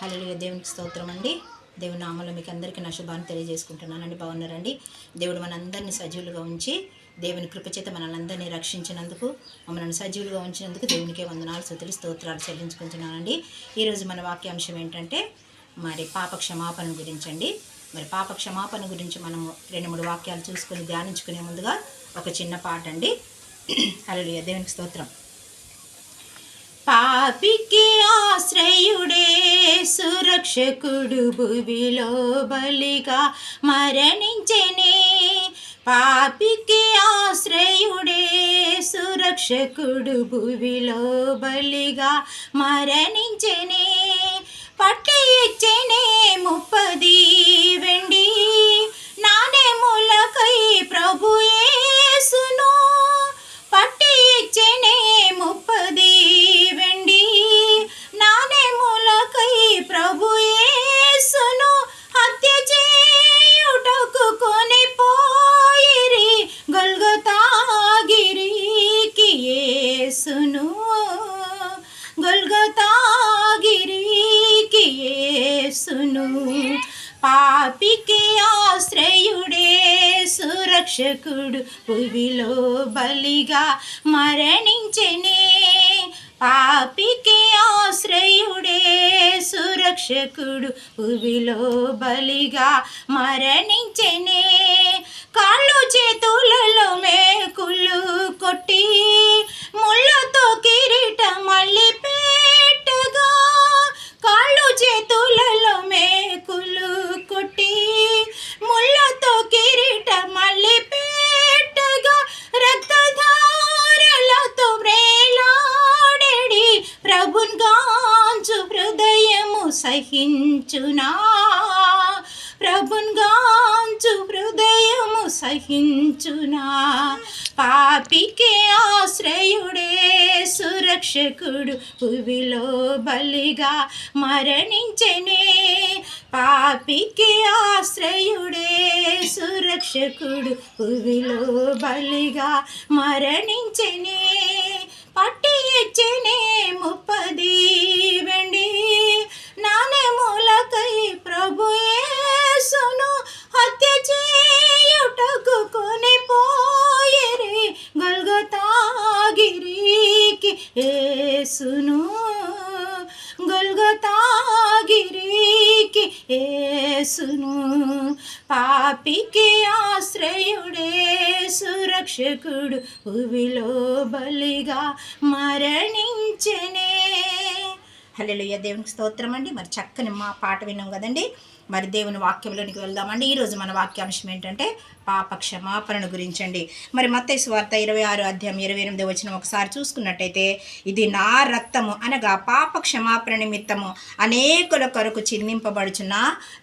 Hello దేవునికి స్తోత్రం అండి. దేవుని నామంలో మీకు అందరికీ నా శుభాన్ని తెలియజేసుకుంటున్నానండి. బాగున్నారండి? దేవుడు మనందరినీ సజీవులుగా ఉంచి దేవుని కృపచేత మనల్ని అందరినీ రక్షించినందుకు మమ్మల్ని సజీవులుగా ఉంచినందుకు దేవునికే వందనాలు శృతులు స్తోత్రాలు చెల్లించుకుంటున్నానండి. ఈరోజు మన వాక్యాంశం ఏంటంటే మరి పాప క్షమాపణ గురించండి. మరి పాప క్షమాపణ గురించి మనము రెండు మూడు వాక్యాలు చూసుకొని ధ్యానించుకునే ముందుగా ఒక చిన్న పాట అండి హల్లెలూయా. దేవునికి స్తోత్రం. పాపికి ఆశ్రయుడే సురక్షకుడు భువిలో బలిగా మరణించెనే. పాపికి ఆశ్రయుడే సురక్షకుడు భువిలో బలిగా మరణించెనే. పట్టి ఇచ్చెనే ముప్పది వెండి నాణెములకై ప్రభు పాపికి ఆశ్రయుడే సురక్షకుడు భువిలో బలిగా మరణించనే. పాపికి ఆశ్రయుడే సురక్షకుడు భువిలో బలిగా మరణించనే. కాళ్ళు చేతులలో మేకులు కొట్టి ముళ్ళతో కిరీటం మళ్ళీ సహించునా? ప్రభున్గాంచు హృదయము సహించునా? పాపికే ఆశ్రయుడే సురక్షకుడు భువిలో బలిగా మరణించనే. పాపికి ఆశ్రయుడే సురక్షకుడు భువిలో బలిగా మరణించనే. ఏసును గొల్గతాగిరికి ఏసును పాపికి ఆశ్రయుడే సురక్షకుడు ఉవిలో బలిగా మరణించనే. హలో దేవునికి స్తోత్రం అండి మరి చక్కని మా పాట విన్నాం కదండి. మరి దేవుని వాక్యంలోనికి వెళ్దామండి. ఈరోజు మన వాక్యాంశం ఏంటంటే పాప క్షమాపణ గురించండి. మరి మత్తయి వార్త ఇరవై ఆరు అధ్యాయం ఇరవై ఎనిమిది వచ్చిన ఒకసారి చూసుకున్నట్టయితే ఇది నా రక్తము అనగా పాప క్షమాపణ నిమిత్తము అనేకుల కొరకు చిందింపబడుచున్న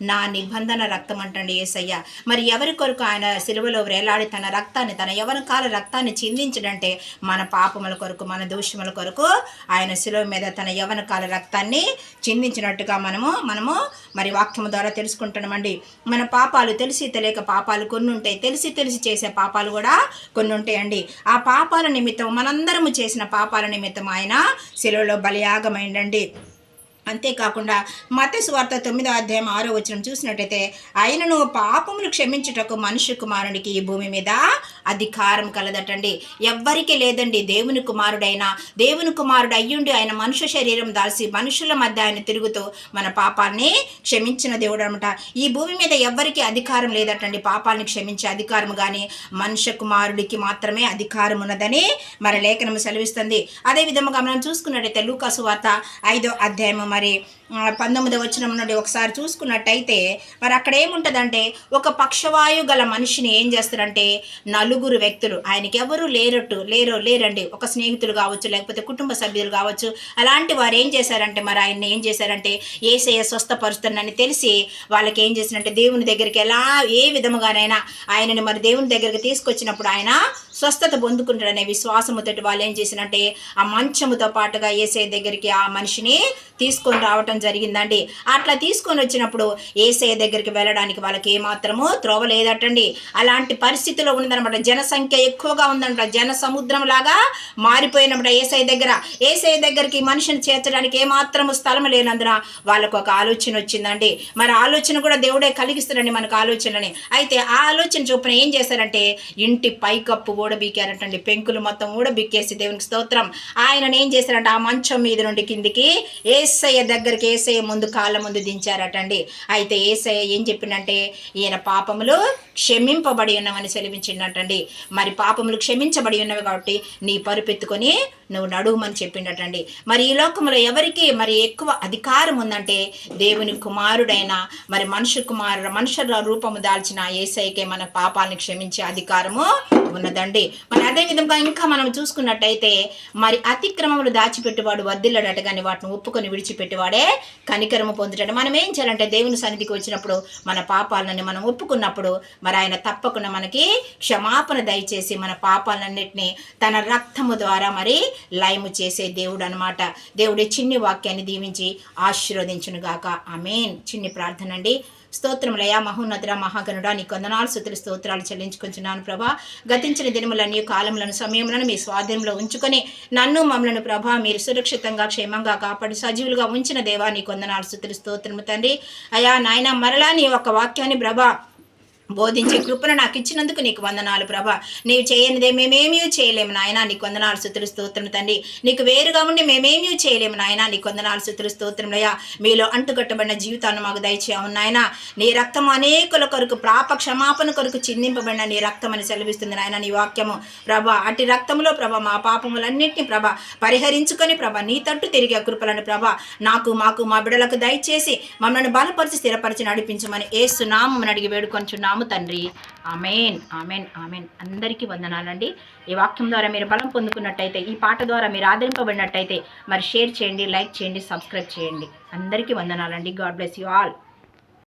నా నిబంధన రక్తం అంటండి ఏసయ్య. మరి ఎవరి కొరకు ఆయన సిలువలో వేలాడి తన రక్తాన్ని తన యవనకాల రక్తాన్ని చిందించడంటే మన పాపముల కొరకు మన దోషముల కొరకు ఆయన శిలువ మీద తన యవనకాల రక్తాన్ని చిందించినట్టుగా మనము మనము మరి వాక్యము ద్వారా తెలుసుకుంటున్నామండి. మన పాపాలు తెలిసి తెలియక పాపాలు కొన్ని ఉంటాయి. తెలిసి తెలిసి చేసే పాపాలు కూడా కొన్ని ఉంటాయండి. ఆ పాపాల నిమిత్తం మనందరము చేసిన పాపాల నిమిత్తం ఆయన శిలువలో బలియాగమైండండి. అంతేకాకుండా మత సువార్త తొమ్మిదో అధ్యాయం ఆరో వచనం చూసినట్టయితే ఆయనను పాపములు క్షమించుటకు మనుష్య కుమారునికి ఈ భూమి మీద అధికారం కలదటండి. ఎవ్వరికి లేదండి దేవుని కుమారుడైన. దేవుని కుమారుడు అయ్యుండి ఆయన మనుష్య శరీరం దాల్చి మనుషుల మధ్య ఆయన తిరుగుతూ మన పాపాన్ని క్షమించిన దేవుడు అనమాట ఈ భూమి మీద ఎవ్వరికి అధికారం లేదటండి. పాపాన్ని క్షమించే అధికారం కానీ మనుష్య కుమారుడికి మాత్రమే అధికారం ఉన్నదని మన లేఖనం సెలవిస్తుంది. అదే విధముగా మనం చూసుకున్నట్టయితే లూకాసు వార్త ఐదో అధ్యాయము మరి ఆ, పంతొమ్మిదవ వచనం నుండి ఒకసారి చూసుకున్నట్టయితే మరి అక్కడ ఏముంటుందంటే ఒక పక్షవాయు గల మనిషిని ఏం చేస్తారంటే నలుగురు వ్యక్తులు ఆయనకి ఎవరు లేరట్టు లేరో లేరండి ఒక స్నేహితులు కావచ్చు లేకపోతే కుటుంబ సభ్యులు కావచ్చు అలాంటి వారు ఏం చేశారంటే మరి ఆయన్ని ఏం చేశారంటే ఏసయ్య స్వస్థపరుస్తుందని తెలిసి వాళ్ళకి ఏం చేసినంటే దేవుని దగ్గరికి ఎలా ఏ విధముగానైనా ఆయనని మరి దేవుని దగ్గరికి తీసుకొచ్చినప్పుడు ఆయన స్వస్థత పొందుకుంటాడనే విశ్వాసముతోటి వాళ్ళు ఏం చేసినట్టే ఆ మంచముతో పాటుగా ఏసఐ దగ్గరికి ఆ మనిషిని తీసుకు తీసుకొని రావటం జరిగిందండి. అట్లా తీసుకొని వచ్చినప్పుడు ఏసఐ దగ్గరికి వెళ్ళడానికి వాళ్ళకి ఏమాత్రమో త్రోవ లేదటండి. అలాంటి పరిస్థితిలో ఉన్నదనమాట. జనసంఖ్య ఎక్కువగా ఉందంట జన సముద్రం లాగా మారిపోయినమాట ఏసఐ దగ్గర. ఏసఐ దగ్గరికి మనిషిని చేర్చడానికి ఏమాత్రము స్థలం లేనందున వాళ్ళకు ఒక ఆలోచన వచ్చిందండి. మరి ఆలోచన కూడా దేవుడే కలిగిస్తాడండి మనకు ఆలోచనని. అయితే ఆ ఆలోచన చొప్పున ఏం చేశారంటే ఇంటి పైకప్పు ఊడబీకారటండి. పెంకులు మొత్తం ఊడబీకేసి దేవునికి స్తోత్రం. ఆయన ఏం చేశారంటే ఆ మంచం మీద నుండి కిందికి ఏసయ్య దగ్గరికి ఏసయ్య ముందు కాళ్ళ ముందు దించారటండి. అయితే ఏసయ్య ఏం చెప్పిండంటే ఈయన పాపములు క్షమింపబడి ఉన్నవని సెలవించిండటండి మరి పాపములు క్షమించబడి ఉన్నవి కాబట్టి నీ పరుపెత్తుకొని నువ్వు నడువుమని చెప్పిండటండి. మరి ఈ లోకంలో ఎవరికి మరి ఎక్కువ అధికారం ఉందంటే దేవుని కుమారుడైన మరి మనుషు కుమారుడు మనుషుల రూపము దాల్చిన ఏసైకే మన పాపాలను క్షమించే అధికారము ఉన్నదండి. మరి అదే విధంగా ఇంకా మనం చూసుకున్నట్టయితే మరి అతిక్రమములు దాచిపెట్టువాడు వద్దిల్లడట కానీ వాటిని ఒప్పుకొని విడిచిపెట్టేవాడే కనికరము పొందుతాడు మనం ఏం చేయాలంటే దేవుని సన్నిధికి వచ్చినప్పుడు మన పాపాలని మనం ఒప్పుకున్నప్పుడు మరి ఆయన తప్పకుండా మనకి క్షమాపణ దయచేసి మన పాపాలన్నింటినీ తన రక్తము ద్వారా మరి లయము చేసే దేవుడు అనమాట దేవుడి చిన్ని వాక్యాన్ని దీవించి ఆశీర్వదించును గాక ఆమెన్. చిన్ని ప్రార్థన అండి. స్తోత్రములయ మహోన్నతుడ మహాగణుడా నీ కొందనాలు శుతులు స్తోత్రాలు చెల్లించుకుంటున్నాను ప్రభా. గతించిన దినములన్నీ కాలములను సమయములను మీ స్వాధీనంలో ఉంచుకొని నన్ను మమ్మలను ప్రభా మీరు సురక్షితంగా క్షేమంగా కాపాడి సజీవులుగా ఉంచిన దేవా నీ కొందనాలు శుతులు స్తోత్రము తండ్రి. అయా నాయన మరలా నీ ఒక వాక్యాన్ని ప్రభా బోధించే కృపను నాకు ఇచ్చినందుకు నీకు వందనాలు ప్రభా. నీవు చేయనిదే మేమేమీ చేయలేము నాయన. నీకు వందనాలు సుతులు స్తోత్రం తండ్రి. నీకు వేరుగా ఉండి మేమేమీ చేయలేము నాయన. నీకు వందనాలు సుతులు స్తోత్రంలయ్యా మీలో అంటుకట్టబడిన జీవితాన్ని మాకు దయచేయము నాయన. నీ రక్తం అనేకుల కొరకు ప్రాప క్షమాపణ కొరకు చిందింపబడిన నీ రక్తం అని సెలవిస్తుంది నాయన నీ వాక్యము. ప్రభా అటు రక్తంలో ప్రభ మా పాపములన్నింటినీ ప్రభ పరిహరించుకొని ప్రభ నీ తట్టు తిరిగే కృపలను ప్రభ నాకు మాకు మా బిడలకు దయచేసి మమ్మల్ని బలపరిచి స్థిరపరిచి నడిపించమని ఏసునామని అడిగి వేడుకొంచున్నాము. తండ్రి. Amen amen amen. అందరికీ వందనాలండి. ఈ వాక్యం ద్వారా మీరు బలం పొందుకున్నట్టయితే ఈ పాట ద్వారా మీరు ఆదరింపబడినట్టయితే మరి షేర్ చేయండి లైక్ చేయండి సబ్స్క్రైబ్ చేయండి. అందరికీ వందనాలండి. God bless you all.